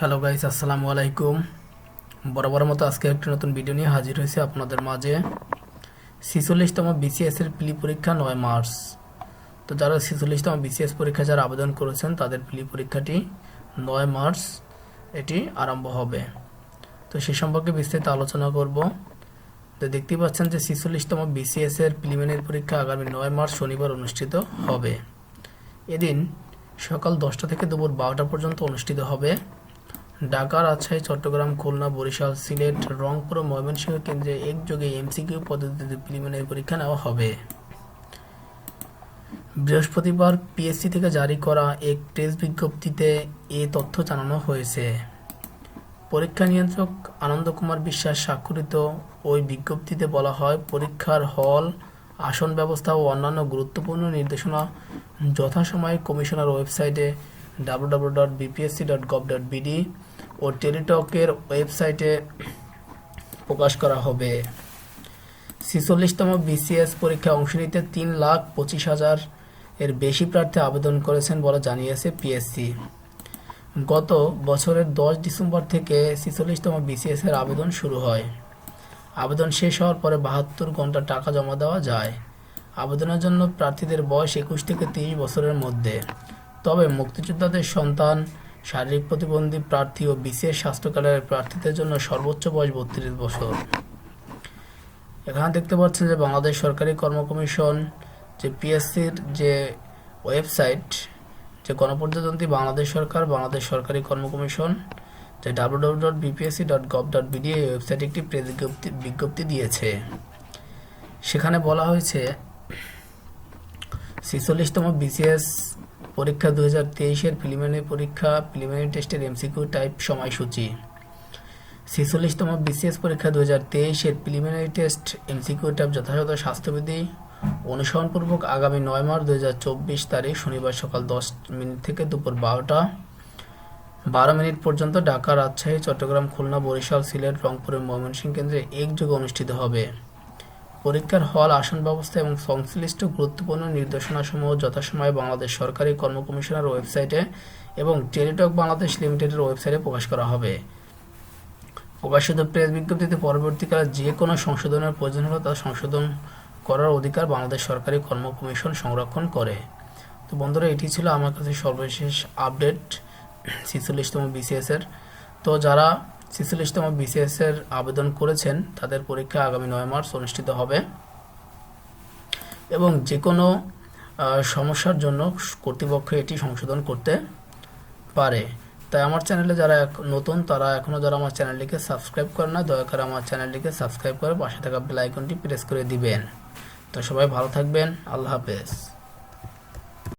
Hello guys আসসালামু আলাইকুম বরাবর মতো আজকে একটি নতুন ভিডিও নিয়ে হাজির হয়েছে আপনাদের মাঝে। ছিচল্লিশতম বিসিএস এর প্লি পরীক্ষা নয় মার্চ। তো যারা ছিচল্লিশতম বিসিএস পরীক্ষা যারা আবেদন করেছেন, তাদের প্লি পরীক্ষাটি নয় মার্চ এটি আরম্ভ হবে। তো সে সম্পর্কে বিস্তারিত আলোচনা করব। তো দেখতেই পাচ্ছেন যে ছিচল্লিশতম বিসিএস এর প্রিলিমিনারি পরীক্ষা আগামী নয় মার্চ শনিবার অনুষ্ঠিত হবে। এদিন সকাল দশটা থেকে দুপুর বারোটা পর্যন্ত অনুষ্ঠিত হবে। ঢাকা রাজশাহী, চট্টগ্রাম, খুলনা, বরিশাল, সিলেট, রংপুর ও ময়মনসিংহ কেন্দ্রে একযোগে এমসিকিউ পদ্ধতিতে প্রিলিমিনারি পরীক্ষা নেওয়া হবে। বৃহস্পতিবার পিএসসি থেকে জারি করা এক প্রেস বিজ্ঞপ্তিতে এ তথ্য জানানো হয়েছে। পরীক্ষা নিয়ন্ত্রক আনন্দ কুমার বিশ্বাস স্বাক্ষরিত ওই বিজ্ঞপ্তিতে বলা হয়, পরীক্ষার হল, আসন ব্যবস্থা ও অন্যান্য গুরুত্বপূর্ণ নির্দেশনা যথাসময়ে কমিশনার ওয়েবসাইটে W dot BPSC dot gov dot BD ও টেলিটকের ওয়েবসাইটে প্রকাশ করা হবে। ছিচল্লিশতম বিসিএস পরীক্ষায় অংশ নিতে তিন লাখ পঁচিশ হাজার এর বেশি প্রার্থী আবেদন করেছেন বলে জানিয়েছে পিএসসি। গত বছরের দশ ডিসেম্বর থেকে ছিচল্লিশতম বিসিএস এর আবেদন শুরু হয়। আবেদন শেষ হওয়ার পরে বাহাত্তর ঘণ্টা টাকা জমা দেওয়া যায়। আবেদনের জন্য প্রার্থীদের বয়স একুশ থেকে তিরিশ বছরের মধ্যে। তবে মুক্তিযোদ্ধাদের সন্তান শারীরিক প্রতিবন্ধী প্রার্থী ও বিসিএস স্বাস্থ্য কার্ডের প্রার্থীদের জন্য সর্বোচ্চ বয়স বত্রিশ বছর। এখানে দেখতে পাচ্ছেন যে বাংলাদেশ সরকারি কর্ম কমিশন যে পিএসসির যে ওয়েবসাইট, যে গণপ্রজাতন্ত্রী বাংলাদেশ সরকার, বাংলাদেশ সরকারি কর্ম কমিশন, যে W W dot BPSC dot gov dot BD এই ওয়েবসাইটে একটি প্রেস বিজ্ঞপ্তি বিজ্ঞপ্তি দিয়েছে। সেখানে বলা হয়েছে, ছিচল্লিশতম বিসিএস পরীক্ষা দু হাজার তেইশের প্রিলিমিনারি পরীক্ষা প্রিলিমিনারি টেস্টের এমসিকিউ টাইপ সময়সূচি। ছিচল্লিশতম বিসিএস পরীক্ষা দু হাজার তেইশের প্রিলিমিনারি টেস্ট এমসিকিউ টাইপ যথাযথ স্বাস্থ্যবিধি। অনুসরণপূর্বক আগামী নয় মার্চ দু হাজার চব্বিশ তারিখ শনিবার সকাল দশ মিনিট থেকে দুপুর বারোটা। বারো মিনিট পর্যন্ত ঢাকা, রাজশাহী, চট্টগ্রাম, খুলনা, বরিশাল, সিলেট রংপুরের ময়মনসিংহ কেন্দ্রে একযোগে অনুষ্ঠিত হবে। পরীক্ষার হল, আসন ব্যবস্থা এবং সংশ্লিষ্ট গুরুত্বপূর্ণ নির্দেশনাসমূহ যথাসময়ে বাংলাদেশ সরকারি কর্ম কমিশনের ওয়েবসাইটে এবং টেলিটক বাংলাদেশ লিমিটেডের ওয়েবসাইটে প্রকাশ করা হবে। প্রকাশিত প্রেস বিজ্ঞপ্তিতে পরবর্তীকালে যে কোনো সংশোধনের প্রয়োজন হলে তা সংশোধন করার অধিকার বাংলাদেশ সরকারি কর্ম কমিশন সংরক্ষণ করে। তো বন্ধুরা, এটি ছিল আমার কাছে সর্বশেষ আপডেট, ছিচল্লিশতম বিসিএস এর। তো যারা ছিচল্লিশতম বিসিএস এর আবেদন করেছেন, তাদের পরীক্ষা আগামী নয় মার্চ অনুষ্ঠিত হবে। এবং যে কোনো সমস্যার জন্য কর্তৃপক্ষ এটি সংশোধন করতে পারে। তাই আমার চ্যানেলে যারা নতুন, তারা এখনও যারা আমার চ্যানেলটিকে সাবস্ক্রাইব করে না, দয়া করে আমার চ্যানেলটিকে সাবস্ক্রাইব করে পাশে থাকা বেল আইকনটি প্রেস করে দিবেন। তো সবাই ভালো থাকবেন, আল্লাহ হাফেজ।